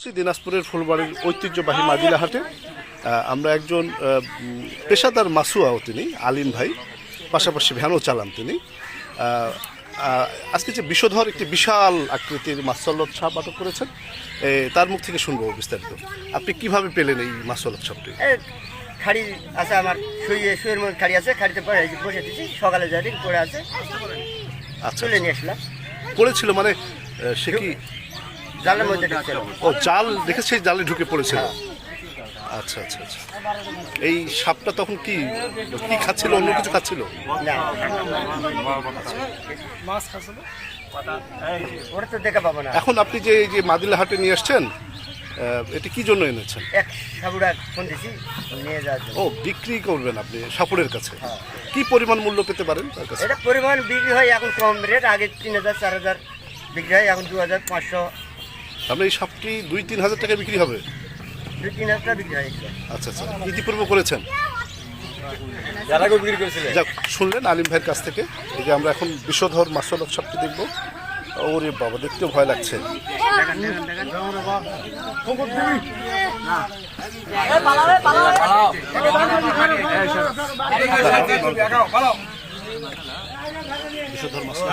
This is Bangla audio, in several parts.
শ্রী দিনাজপুরের ফুলবাড়ির ঐতিহ্যবাহী মাদিলাহাটে আহ, আমরা একজন পেশাদার মাসুয়াও তিনি আলিম ভাই পাশাপাশি ভ্যানও চালান তিনি। আজকে যে বিষধর একটি বিশাল আকৃতির মাসল্লত সাপ আটক করেছেন তার মুখ থেকে শুনব বিস্তারিত। আপনি কীভাবে পেলেন এই মাসল্লত সাপটি? এই খাড়ি আছে আমার শুয়ে শুয়ের মধ্যে খাড়ি আছে খাড়িতে পরে বসে দিচ্ছি সকালে যাই পড়ে আছে। আচ্ছা তুলে নিয়ে আসলাম। পড়েছিল মানে সে কি জালের মধ্যে ঢুকছিল ও জাল দেখে সেই জালে ঢুকে পড়েছিল? আচ্ছা আচ্ছা আচ্ছা। এই সাপটা তখন কি কি খাচ্ছিল? অন্য কিছু খাচ্ছিল? এখন আপনি যে এই যে মাদিলা হাটে নিয়ে আসছেন এটি কি জন্য এনেছেন? এক সাবুরা ফোন দিছি নিয়ে যাওয়ার জন্য। ও বিক্রি করবেন আপনি সাপুরের কাছে। কি পরিমাণ মূল্য পেতে পারেন তার কাছে? এটা পরিমাণ বিক্রি হয় এখন কম রেট আগে তিন হাজার চার হাজার বিক্রি হয় এখন দু হাজার পাঁচশো তাহলে এই সাপটি দুই তিন হাজার টাকা বিক্রি হবে? দুই তিন হাজার টাকা বিক্রি হয় আচ্ছা আচ্ছা। ইতিপূর্বে করেছেন? যাক শুনলেন আলিম ভাইয়ের কাছ থেকে। এই যে আমরা এখন বিষধর মাসল সাপটি দেখব। ওরে বাবা দেখতেও ভয় লাগছে। বিষধর মাসল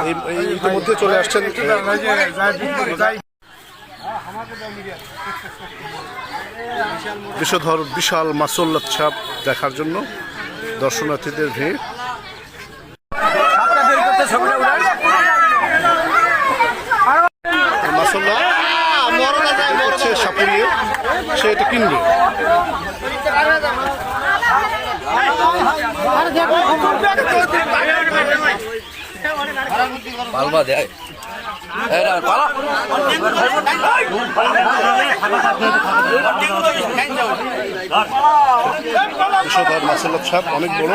এই এই ইতিমধ্যে চলে আসছেন বিষধর বিশাল মাসল্লাত সাপ দেখার জন্য দর্শনার্থীদের ভিড়। মাসল্লা হচ্ছে সাপুরিয়ে সে এটা কিনবে। পালবা দেয় বিষধর সাপ অনেক বড়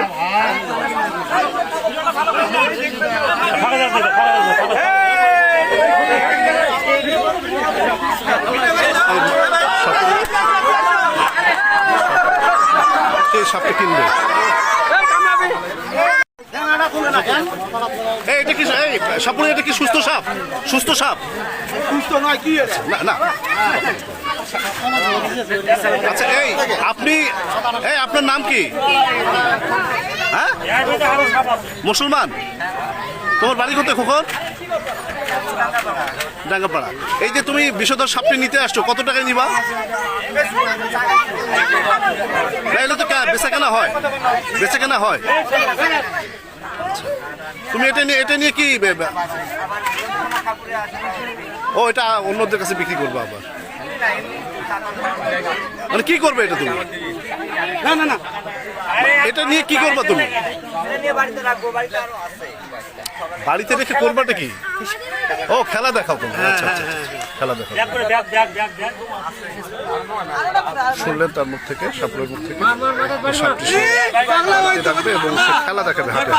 সাপটা কিনবে এই, এটা কি এই সাপুরে এটা কি সুস্থ সাপ? সুস্থ সাপ? সুস্থ নয় কি না না। আচ্ছা এই আপনি এই আপনার নাম কি? হ্যাঁ? মুসলমান। তোমার বাড়ি কোথায় খোকন? ডাঙ্গাপাড়া। এই যে তুমি বিষধর সাপটি নিতে আসছো কত টাকায় নিবা? এগুলো তো বেচা কেনা হয়। বেচা কেনা হয়। তুমি এটা নিয়ে এটা নিয়ে কি ও এটা অন্যদের কাছে বিক্রি করবে আবার। মানে কি করবে এটা তুমি? না না না। এটা নিয়ে কি করবে তুমি? বাড়িতে রেখে করবাটা কি? ও খেলা দেখাও তুমি। আচ্ছা আচ্ছা আচ্ছা। খেলা দেখাও। শুনলেন তার মুখ থেকে সাপড়ের মুখ থেকে? রাখবে এবং সে খেলা দেখাবে হাতে।